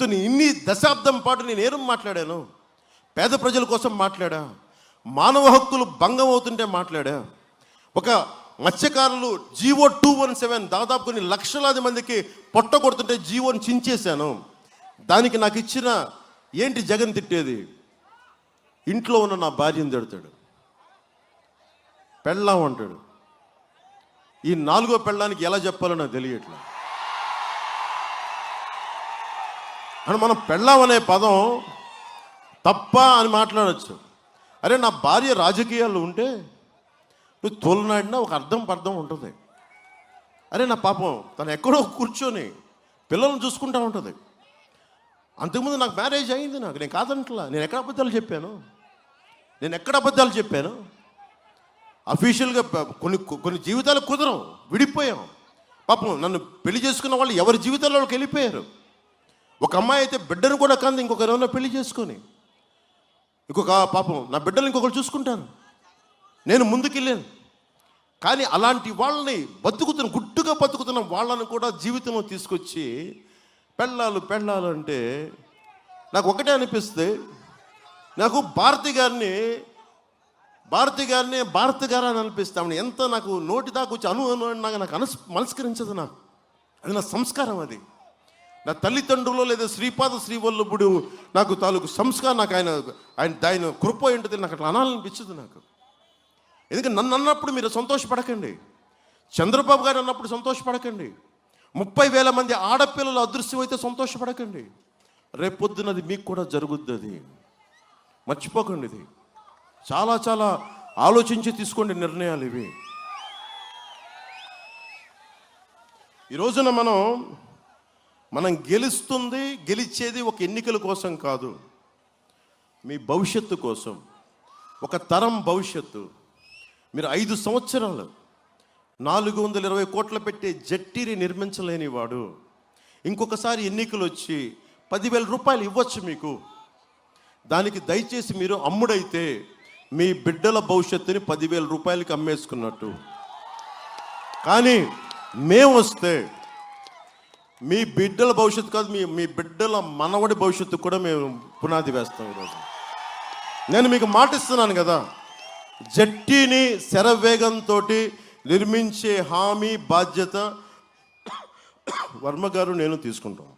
So నేను ఇన్ని దశాబ్దం పాటు నేను ఏం మాట్లాడాను? పేద ప్రజల కోసం మాట్లాడా? మానవ హక్కులు భంగం అవుతుంటే మాట్లాడా? ఒక మత్స్యకారులు జీవో టూ వన్ సెవెన్ దాదాపు కొన్ని లక్షలాది మందికి పొట్ట కొడుతుంటే జీవోని చించేశాను. దానికి నాకు ఇచ్చిన ఏంటి జగన్ తిట్టేది? ఇంట్లో ఉన్న నా భార్యను తిడతాడు. పెళ్ళాం అంటాడు. ఈ నాలుగో పెళ్ళానికి ఎలా చెప్పాలో నాకు తెలియట్లేదు అని మనం పెళ్ళాం అనే పదం తప్ప అని మాట్లాడచ్చు. అరే నా భార్య రాజకీయాలు ఉంటే నువ్వు తోలనాడినా ఒక అర్థం పర్థం ఉంటుంది. అరే నా పాపం తను ఎక్కడో కూర్చొని పిల్లల్ని చూసుకుంటా ఉంటుంది. అంతకుముందు నాకు మ్యారేజ్ అయింది నాకు. నేను కాదంటలా. నేను ఎక్కడ అబద్ధాలు చెప్పాను? నేను ఎక్కడ అబద్ధాలు చెప్పాను? అఫీషియల్గా కొన్ని కొన్ని జీవితాలు కుదరం విడిపోయాం. పాపం నన్ను పెళ్ళి చేసుకున్న వాళ్ళు ఎవరి జీవితాల్లోకి వెళ్ళిపోయారు? ఒక అమ్మాయి అయితే బిడ్డను కూడా కంది ఇంకొకరు ఏమన్నా పెళ్ళి చేసుకొని. ఇంకొక పాపం నా బిడ్డలు ఇంకొకరు చూసుకుంటాను. నేను ముందుకెళ్ళాను. కానీ అలాంటి వాళ్ళని బతుకుతున్న గుట్టుగా బతుకుతున్న వాళ్ళని కూడా జీవితంలో తీసుకొచ్చి పెళ్ళాలు పెళ్ళాలు అంటే నాకు ఒకటే అనిపిస్తే నాకు భారతి గారిని భారతి గారిని భారతి గారు అని అనిపిస్తామని ఎంత నాకు నోటి దాకా వచ్చి అను అను అని నాకు నాకు అనస్ మనస్కరించదు నాకు. అది నా సంస్కారం అది. నా తల్లిదండ్రులు లేదా శ్రీపాద శ్రీవల్లభుడు నాకు తాలూకు సంస్కారం నాకు ఆయన ఆయన ఆయన కృప ఏంటిది నాకు అట్లా అనాలనిపించదు నాకు. ఎందుకంటే నన్ను అన్నప్పుడు మీరు సంతోషపడకండి. చంద్రబాబు గారు అన్నప్పుడు సంతోషపడకండి. ముప్పై వేల మంది ఆడపిల్లలు అదృశ్యమైతే సంతోషపడకండి. రేపొద్దునది మీకు కూడా జరుగుద్ది అది. మర్చిపోకండి ఇది. చాలా చాలా ఆలోచించి తీసుకోండి నిర్ణయాలు ఇవి. ఈ రోజున మనం మనం గెలుస్తుంది గెలిచేది ఒక ఎన్నికల కోసం కాదు. మీ భవిష్యత్తు కోసం. ఒక తరం భవిష్యత్తు. మీరు ఐదు సంవత్సరాలు నాలుగు వందల ఇరవై కోట్లు పెట్టే జట్టీని నిర్మించలేని వాడు. ఇంకొకసారి ఎన్నికలు వచ్చి పదివేల రూపాయలు ఇవ్వచ్చు మీకు. దానికి దయచేసి మీరు అమ్ముడైతే మీ బిడ్డల భవిష్యత్తుని పదివేల రూపాయలకి అమ్మేసుకున్నట్టు. కానీ మేము వస్తే మీ బిడ్డల భవిష్యత్తు కాదు మీ మీ బిడ్డల మనవడి భవిష్యత్తు కూడా మేము పునాది వేస్తాం ఈరోజు. నేను మీకు మాటిస్తున్నాను కదా జట్టీని శరవేగంతో నిర్మించే హామీ బాధ్యత వర్మ గారు నేను తీసుకుంటాం.